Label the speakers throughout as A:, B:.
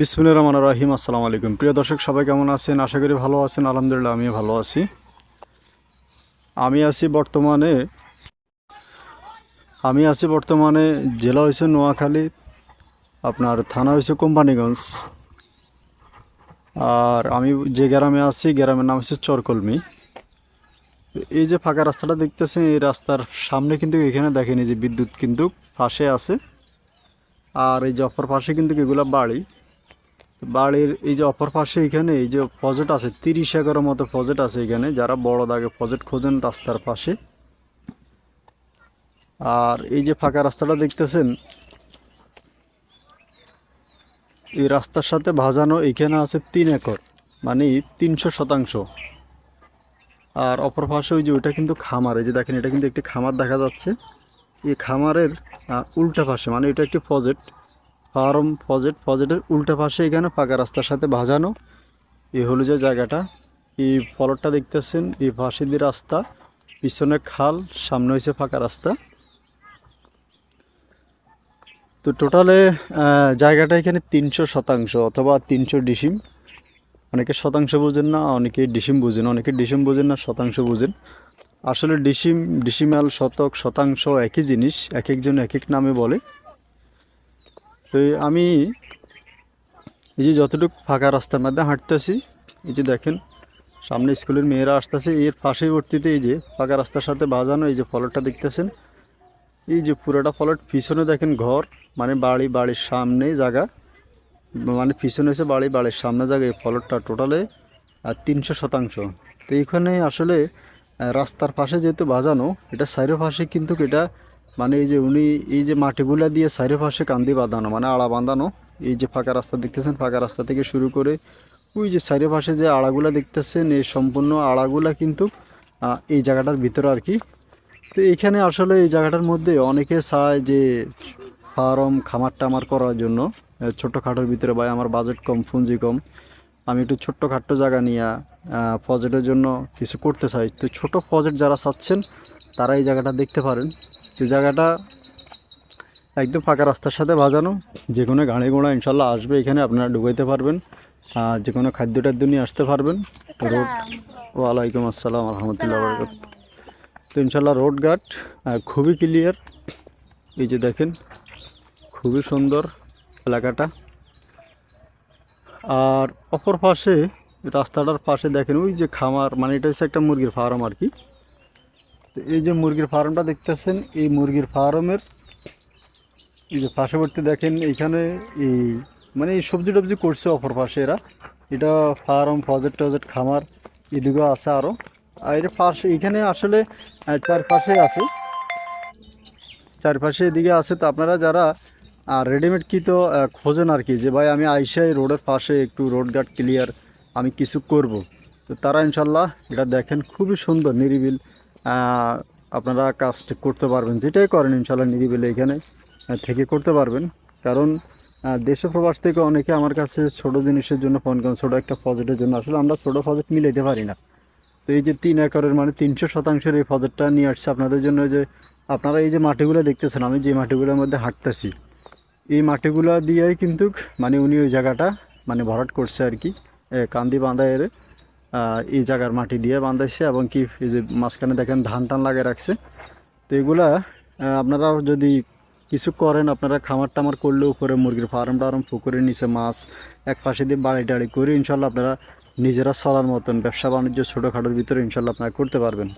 A: বিসমুল্লাহ রহমান রাহিম, আসসালামু আলাইকুম। প্রিয় দর্শক, সবাই কেমন আছেন? আশা করি ভালো আছেন। আলহামদুলিল্লাহ, আমিও ভালো আছি। আমি আছি বর্তমানে, আমি আছি বর্তমানে জেলা হয়েছে নোয়াখালী, আপনার থানা হয়েছে কোম্পানিগঞ্জ। আর আমি যে গ্রামে আছি, গ্রামের নাম হচ্ছে চরকলমি। এই যে ফাঁকা রাস্তাটা দেখতেছেন, এই রাস্তার সামনে কিন্তু এখানে দেখেনি যে বিদ্যুৎ কিন্তু পাশে আছে। আর এই অপর পাশে কিন্তু এগুলা বাড়ি। বাড়ির এই যে অপর পাশে এখানে এই যে প্রজেক্ট আছে, তিরিশ একরের মতো প্রজেক্ট আছে এখানে, যারা বড় দাগে প্রজেক্ট খোঁজেন রাস্তার পাশে। আর এই যে ফাঁকা রাস্তাটা দেখতেছেন, এই রাস্তার সাথে ভাজানো এখানে আছে তিন একর মানে তিনশো শতাংশ। আর অপর পাশে ওই যে ওইটা কিন্তু খামার, এই যে দেখেন এটা কিন্তু একটি খামার দেখা যাচ্ছে। এই খামারের উল্টা পাশে মানে এটা একটি প্রজেক্ট ফার্ম প্রজেক্ট প্রজেক্টের উল্টা পাশে এখানে ফাঁকা রাস্তার সাথে ভাজানো এই হলো যে জায়গাটা, এই ফলকটা দেখতেছেন, এই পাশে দিয়ে রাস্তা, পিছনে খাল, সামনে হয়েছে ফাঁকা রাস্তা। তো টোটালে জায়গাটা এখানে তিনশো শতাংশ অথবা তিনশো ডিসিম। অনেকে শতাংশ বোঝেন না, অনেকে ডিসিম বোঝেন, অনেকে ডিসিম বোঝেন না, শতাংশ বোঝেন। আসলে ডিসিম, ডিসিমাল শতক, শতাংশ একই জিনিস এক একজন এক এক নামে বলে। তো আমি এই যে যতটুকু ফাঁকা রাস্তার মধ্যে হাঁটতেছি, এই যে দেখেন, সামনে স্কুলের মেয়েরা আসতেছে, এর পাশেবর্তীতে এই যে ফাঁকা রাস্তার সাথে বাজানো, এই যে ফলকটা দেখতেছেন, এই যে পুরোটা ফলট, পিছনে দেখেন ঘর মানে বাড়ি, বাড়ির সামনে জায়গা মানে পিছনে হয়েছে বাড়ি, বাড়ির সামনে জায়গা, এই ফলটটা টোটালে আর তিনশো শতাংশ। তো এইখানে আসলে রাস্তার পাশে যেহেতু বাজানো, এটা সাইডের পাশে কিন্তু এটা মানে এই যে উনি এই যে মাটিগুলা দিয়ে সাইডের পাশে কান্দি বাঁধানো মানে আড়া বাঁধানো এই যে ফাঁকা রাস্তা দেখতেছেন ফাঁকা রাস্তা থেকে শুরু করে ওই যে সাইডের পাশে যে আড়াগুলা দেখতেছেন এই সম্পূর্ণ আড়াগুলা কিন্তু এই জায়গাটার ভিতরে আর কি। তো এখানে আসলে এই জায়গাটার মধ্যে অনেকে চায় যে ফার্ম খামার টামার করার জন্য আহ, ছোট্টখাটোর ভিতরে ভাই আমার বাজেট কম পুঁজি কম। আমি একটু ছোট্ট খাট্ট জায়গা নিয়ে প্রজেক্টের জন্য কিছু করতে চাই। তো ছোট প্রজেক্ট যারা চাচ্ছেন তারা এই জায়গাটা দেখতে পারেন। তো জায়গাটা একদম ফাঁকা রাস্তার সাথে বাজানো যে কোনো গাড়ি ঘোড়া ইনশাল্লাহ আসবে এখানে আপনারা ঢুকাইতে পারবেন আর যে কোনো খাদ্য টাদ্য নিয়ে আসতে পারবেন। রোড ওয়ালাইকুম আসসালাম রহমতুল্লাহ বরকাত তো ইনশাল্লাহ রোড আহ, খুবই ক্লিয়ার এই যে দেখেন খুবই সুন্দর এলাকাটা। আর অপর পাশে রাস্তাটার পাশে দেখেন ওই যে খামার মানে এটা হচ্ছে একটা মুরগির ফার্ম আর কি। এই যে মুরগির ফার্মটা দেখতেছেন, এই মুরগির ফার্মের এই যে পার্শ্ববর্তী দেখেন, এইখানে এই মানে এই সবজি টবজি করছে অপর পাশে এরা। এটা ফার্ম, প্রজেক্ট টজেক্ট, খামার এদিকেও আছে আরও আর এর পাশে এখানে আসলে চারপাশে আছে। চারপাশে এদিকে আছে তো আপনারা যারা আর রেডিমেড কি তো খোঁজেন আর কি, যে ভাই আমি আইসাই রোডের পাশে একটু রোড গার্ড ক্লিয়ার আমি কিছু করব। তো তারা ইনশাল্লাহ এটা দেখেন, খুবই সুন্দর, নিরিবিল আপনারা কাজটা করতে পারবেন, যেটাই করেন ইনশাল্লাহ নিরিবিল এখানে থেকে করতে পারবেন। কারণ দেশে প্রবাস থেকে অনেকে আমার কাছে ছোট জিনিসের জন্য ফোন করেন, ছোটো একটা প্রজেক্টের জন্য। আসলে আমরা ছোটো প্রজেক্ট মিলাইতে পারি না। তো এই যে তিন একরের মানে তিনশো শতাংশের এই প্রজেক্টটা নিয়ে আসছে আপনাদের জন্য যে আপনারা এই যে মাটিগুলো দেখতেছেন, আমি যে মাটিগুলোর মধ্যে হাঁটতেছি, এই মাটিগুলো দিয়েই কিন্তু মানে উনি ওই জায়গাটা মানে ভরাট করছে আর কি কান্দি বাঁধা এর এই জায়গার মাটি দিয়ে বাঁধাইছে এবং কি এই যে মাঝখানে দেখেন ধান টান লাগিয়ে রাখছে। তো এগুলা আপনারা যদি কিছু করেন, আপনারা খামার টামার করলে উপরে মুরগির ফার্ম টার্ম পুকুরের নিচে মাছ এক পাশে দিয়ে বাড়ি টাড়ি করে ইনশাল্লাহ আপনারা নিজেরা চলার মতন ব্যবসা বাণিজ্য ছোটোখাটোর ভিতরে ইনশাল্লাহ আপনারা করতে পারবেন।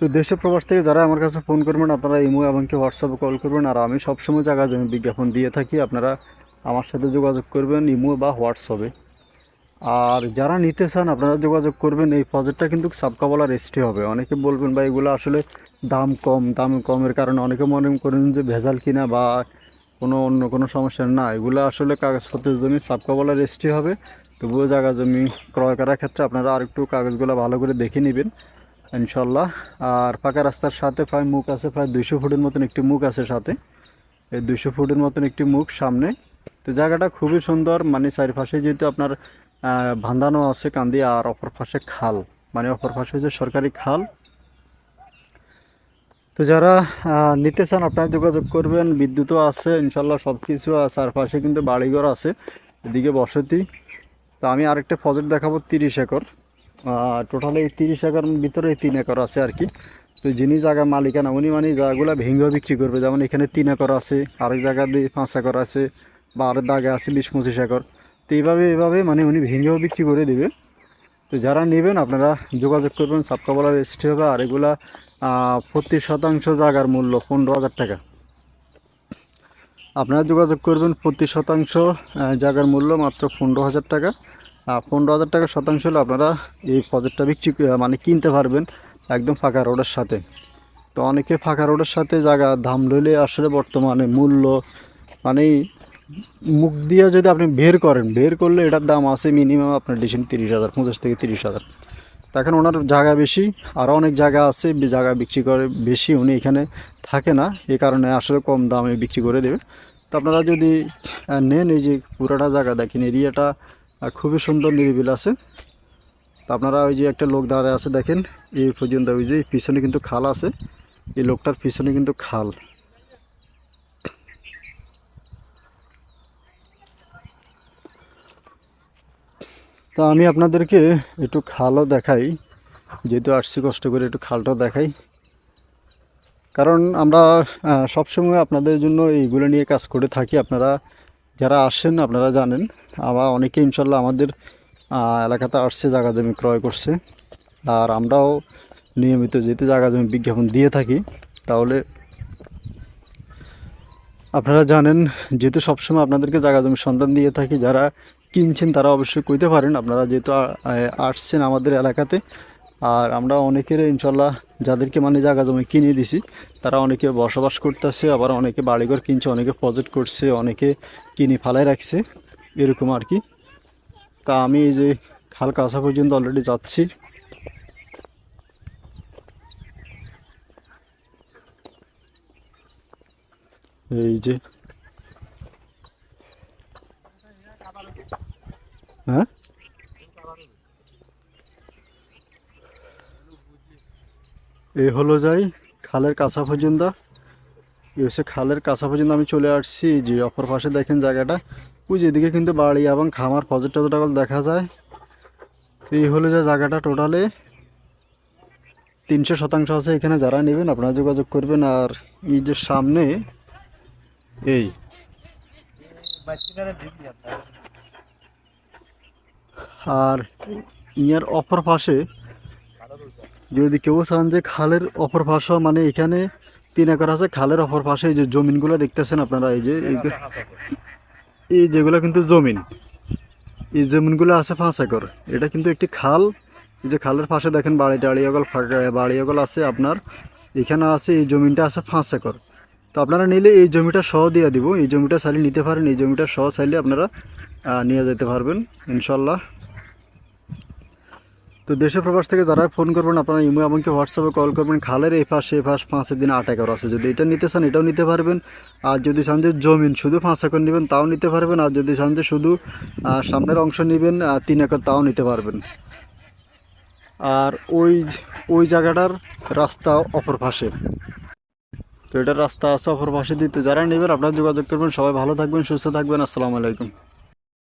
A: তো দেশে প্রবাস থেকে যারা আমার কাছে ফোন করবেন, আপনারা ইমো এবং কি হোয়াটসঅ্যাপে কল করবেন আর আমি সবসময় জায়গা জমি বিজ্ঞাপন দিয়ে থাকি, আপনারা আমার সাথে যোগাযোগ করবেন ইমো বা হোয়াটসঅ্যাপে। আর যারা নিতে চান, আপনারা যোগাযোগ করবেন। এই প্রজেক্টটা কিন্তু সাবকাবলা রেজিস্ট্রি হবে। অনেকে বলবেন বা এগুলো আসলে দাম কম, দাম কমের কারণে। অনেকে মনে করেন যে, ভেজাল কিনা বা কোনো অন্য কোনো সমস্যা না। এগুলো আসলে কাগজপত্রের জমি সাবকাবলা রেজিস্ট্রি হবে। তবুও জায়গা জমি ক্রয় করার ক্ষেত্রে আপনারা আরেকটু কাগজগুলো ভালো করে দেখে নেবেন ইনশাল্লাহ আর পাকা রাস্তার সাথে প্রায় মুখ আছে, প্রায় দুইশো ফুটের মতন একটি মুখ আছে সাথে। এই দুইশো ফুটের মতন একটি মুখ সামনে। তো জায়গাটা খুবই সুন্দর মানে চারিপাশে যেহেতু আপনার বাঁধানো আছে, কান্দি আর অপর পাশে খাল। মানে অপর পাশে হচ্ছে সরকারি খাল। তো যারা নিতে চান, আপনারা যোগাযোগ করবেন। বিদ্যুৎও আছে, ইনশাল্লাহ সব কিছু আছে। চারপাশে কিন্তু বাড়িঘর আছে, এদিকে বসতি। তো আমি আরেকটা প্রজেক্ট দেখাবো, তিরিশ একর। টোটালি এই তিরিশ একর ভিতরে তিন একর আছে আর কি। তো যিনি জায়গা মালিকানা, উনি মানে জায়গাগুলো ভেঙে বিক্রি করবে। যেমন এখানে তিন একর আছে, আরেক জায়গা দিয়ে পাঁচ একর আছে, বা আরেক দাগে আছে বিশ পঁচিশ একর। তো এইভাবে এভাবে মানে উনি ভেঙেও বিক্রি করে দেবে। তো যারা নেবেন আপনারা যোগাযোগ করবেন সাপকাবলা রেজিস্ট্রি হবে আর এগুলা প্রতি শতাংশ জায়গার মূল্য পনেরো হাজার টাকা। আপনারা যোগাযোগ করবেন প্রতি শতাংশ আহ, জায়গার মূল্য মাত্র পনেরো হাজার টাকা। পনেরো হাজার টাকা শতাংশ হলে আপনারা এই প্রজেক্টটা বিক্রি মানে কিনতে পারবেন একদম ফাঁকা রোডের সাথে। তো অনেকে ফাঁকা রোডের সাথে জায়গা দাম লইলে আসলে বর্তমানে মূল্য মানে মুখ দিয়ে যদি আপনি বের করেন, বের করলে এটার দাম আছে মিনিমাম আপনার ডিসিশন তিরিশ হাজার পঁচিশ থেকে তিরিশ হাজার। তখন ওনার জায়গা বেশি আরও অনেক জায়গা আছে জায়গা বিক্রি করে বেশি উনি এখানে থাকে না, এ কারণে আসলে কম দামে বিক্রি করে দেবে। তো আপনারা যদি নেন এই যে পুরাটা জায়গা, দেখেন এরিয়াটা খুবই সুন্দর নিরিবিল আছে। তো আপনারা ওই যে একটা লোক দাঁড়ায় আছে, দেখেন এই পর্যন্ত ওই যে পিছনে কিন্তু খাল আছে, এই লোকটার পিছনে কিন্তু খাল। তো আমি আপনাদেরকে একটু খালও দেখাই, যেহেতু আসছি কষ্ট করে একটু খালটাও দেখাই। কারণ আমরা সবসময় আপনাদের জন্য এইগুলো নিয়ে কাজ করে থাকি। আপনারা যারা আসেন, আপনারা জানেন, আবার অনেকে ইনশাল্লাহ আমাদের এলাকাতে আসছে, জায়গা জমি ক্রয় করছে। আর আমরাও নিয়মিত যেহেতু জায়গা জমি বিজ্ঞাপন দিয়ে থাকি, তাহলে আপনারা জানেন, যেহেতু সবসময় আপনাদেরকে জায়গা জমির সন্ধান দিয়ে থাকি, যারা কিনছেন তারা অবশ্যই কইতে পারেন। আপনারা যেহেতু আসছেন আমাদের এলাকাতে, আর আমরা অনেকের ইনশাল্লাহ যাদেরকে মানে জায়গা জমি কিনে দিছি, তারা অনেকে বসবাস করতেছে, আবার অনেকে বাড়িঘর কিনছে, অনেকে প্রজেক্ট করছে, অনেকে কিনে ফালাই রাখছে, এরকম আর কি। তা আমি এই যে খাল কাছা পর্যন্ত অলরেডি যাচ্ছি। এই যে এই হলো যাই খালের কাছা পর্যন্ত। হচ্ছে খালের কাছা পর্যন্ত আমি চলে আসছি। যে অপর পাশে দেখেন জায়গাটা। ওই যেদিকে কিন্তু বাড়ি এবং খামার প্রজেক্ট টজেক্ট দেখা যায়। এই হলো যে জায়গাটা টোটালে তিনশো শতাংশ আছে এখানে যারা নেবেন আপনারা যোগাযোগ করবেন। আর এই যে সামনে এই আর ইয়ার অপর পাশে যদি কেউ চান যে খালের অপর পাশে মানে এখানে তিন একর আছে, খালের অপর পাশে এই যে জমিনগুলো দেখতেছেন আপনারা, এই যে এই যেগুলো কিন্তু জমিন। এই জমিনগুলো আছে পাঁচ একর। এটা কিন্তু একটি খাল। এই যে খালের পাশে দেখেন বাড়ি টাড়ি অগল, ফাঁকা বাড়ি অগল আছে আপনার। এখানে আছে, এই জমিনটা আছে পাঁচ একর। তো আপনারা নিলে এই জমিটা সহ দিয়ে দিব। এই জমিটা চাইলে নিতে পারেন, এই জমিটা সহ চাইলে আপনারা নিয়ে যেতে পারবেন, ইনশাল্লাহ। তো দেশের প্রবাস থেকে যারা ফোন করবেন, আপনারা ইমো এমনকি হোয়াটসঅ্যাপে কল করবেন, খালের এই পাশে, এই পাশ পাঁচের দিন আট একর আছে। যদি এটা নিতে চান, এটাও নিতে পারবেন। আর যদি চান যে জমিন, শুধু পাঁচ একর নেবেন, তাও নিতে পারবেন। আর যদি চান যে শুধু সামনের অংশ নেবেন তিন একর, তাও নিতে পারবেন। আর ওই ওই জায়গাটার রাস্তা অপর পাশে। তো এটার রাস্তা আছে অপর পাশে দিতে যারা নেবেন, আপনারা যোগাযোগ করবেন। সবাই ভালো থাকবেন, সুস্থ থাকবেন। আসসালামু আলাইকুম।